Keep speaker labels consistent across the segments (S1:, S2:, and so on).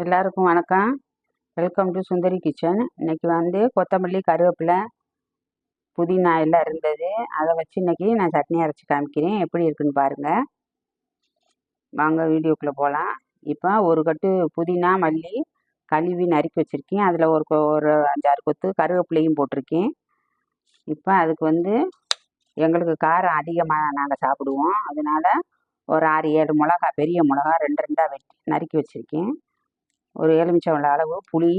S1: எல்லாருக்கும் வணக்கம். Welcome to Sundari kitchen இன்னைக்கு வந்து கொத்தமல்லி கருவேப்பிலை புதினா எல்லாம் இருந்தது. அதை வச்சு இன்னைக்கு நான் சட்னி அரைச்சி காமிக்கிறேன். எப்படி இருக்குன்னு பாருங்கள் வாங்க வீடியோக்குள்ளே போகலாம் இப்போ ஒரு கட்டு புதினா மல்லி கழுவி நறுக்கி வச்சுருக்கேன். அதில் ஒரு கொ- ஒரு அஞ்சாறு கொத்து கருவேப்பிலையும் போட்டிருக்கேன். இப்போ அதுக்கு வந்து எங்களுக்கு காரம் அதிகமாக நாங்கள் சாப்பிடுவோம். அதனால ஒரு ஆறு ஏழு மிளகா பெரிய மிளகா ரெண்டு ரெண்டாக வெட்டி நறுக்கி வச்சுருக்கேன். ஒரு எலுமிச்சம்பழ அளவு புளி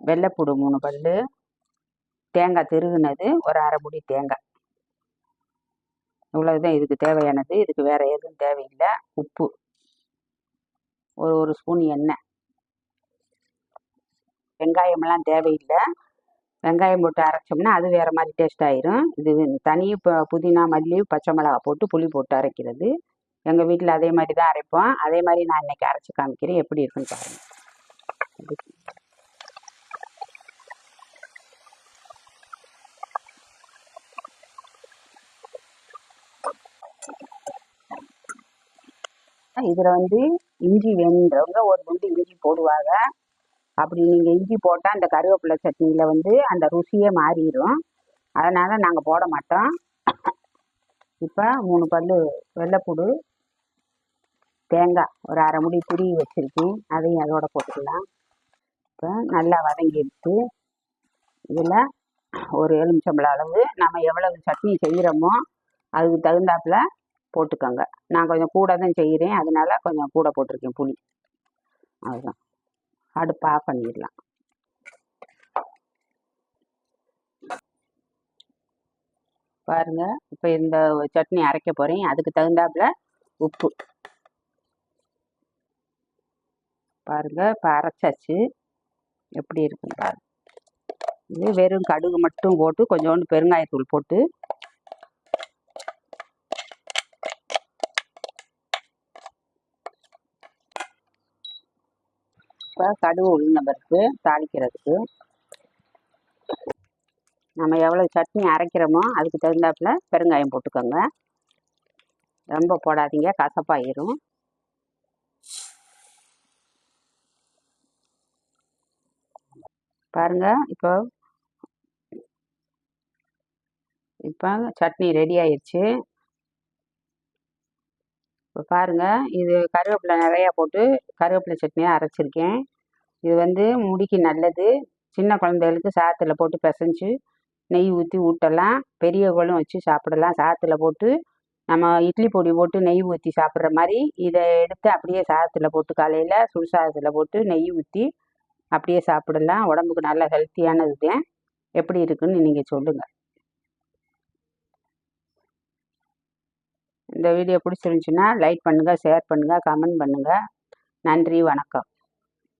S1: வெள்ளைப்பூடு மூணு பல் தேங்காய் திருகுனது ஒரு அரை முடி தேங்காய். இவ்வளவுதான் இதுக்கு தேவையானது. இதுக்கு வேறு எதுவும் தேவையில்லை. உப்பு. ஒரு ஒரு ஸ்பூன் எண்ணெய். வெங்காயமெல்லாம் தேவையில்லை. வெங்காயம் போட்டு அரைச்சோம்னா அது வேறு மாதிரி டேஸ்ட் ஆயிரும். இது தனி இப்போ புதினா மல்லி பச்சை மிளகா போட்டு புளி போட்டு அரைக்கிறது. எங்கள் வீட்டில் அதே மாதிரி தான் அரைப்போம். அதே மாதிரி நான் இன்னைக்கு அரைச்சி காமிக்கிறேன். எப்படி இருக்குன்னு பாருங்கள் இதில் வந்து இஞ்சி வேணுன்றவங்க ஒரு துண்டு இஞ்சி போடுவாங்க. அப்படி நீங்கள் இஞ்சி போட்டால் அந்த கருவேப்பிலை சட்னியில் வந்து அந்த ருசியே மாறிடும் அதனால் நாங்கள் போட மாட்டோம். இப்போ மூணு பல் வெள்ளைப்பூடு தேங்காய் ஒரு அரை முடி துருவி வச்சுருக்கேன். அதையும் அதோட போட்டுக்கலாம். இப்போ நல்லா வதங்கி எடுத்து இதில் ஒரு எலுமிச்சம்பழம் அளவு நம்ம எவ்வளவு சட்னி செய்கிறோமோ அதுக்கு தகுந்தாப்புல போட்டுக்கோங்க. நான் கொஞ்சம் கூட தான் செய்கிறேன் அதனால கொஞ்சம் கூட போட்டிருக்கேன் புளி. அதுதான் அடுப்பு ஆஃப் பண்ணிடலாம். பாருங்க இப்போ இந்த சட்னி அரைக்க போகிறேன் அதுக்கு தகுந்தாப்புல உப்பு. பாருங்க. இப்போ அரைச்சாச்சு. எப்படி இருக்குன்னு பாருங்க. இது வெறும் கடுகு மட்டும் போட்டு கொஞ்சோண்டு பெருங்காயத்தூள் போட்டு. இப்போ கடுகு உளுந்த பருப்பு தாளிக்கிறதுக்கு. நம்ம எவ்வளோ சட்னி அரைக்கிறோமோ அதுக்கு தகுந்தாப்புல பெருங்காயம் போட்டுக்கோங்க. ரொம்ப போடாதீங்க. கசப்பாயிரும். பாருங்க இப்போ இப்போ சட்னி ரெடி ஆயிடுச்சு இப்போ பாருங்க இது கருவேப்பிலை நிறையா போட்டு கருவேப்பிலை சட்னியாக அரைச்சிருக்கேன். இது வந்து முடிக்கு நல்லது. சின்ன குழந்தைகளுக்கு சாத்தில் போட்டு பிசைஞ்சு நெய் ஊற்றி ஊட்டலாம். பெரியவர்களும் வச்சு சாப்பிடலாம். சாத்தில் போட்டு நம்ம இட்லி பொடி போட்டு நெய் ஊற்றி சாப்பிட்ற மாதிரி இதை எடுத்து அப்படியே சாதத்தில் போட்டு காலையில் சுடு சாதத்தில் போட்டு நெய் ஊற்றி அப்படியே சாப்பிடலாம். உடம்புக்கு நல்ல ஹெல்த்தியானது எப்படி இருக்குன்னு நீங்கள் சொல்லுங்கள் இந்த வீடியோ பிடிச்சிருந்துச்சுன்னா லைக் பண்ணுங்கள் ஷேர் பண்ணுங்கள் கமெண்ட் பண்ணுங்கள் நன்றி வணக்கம்.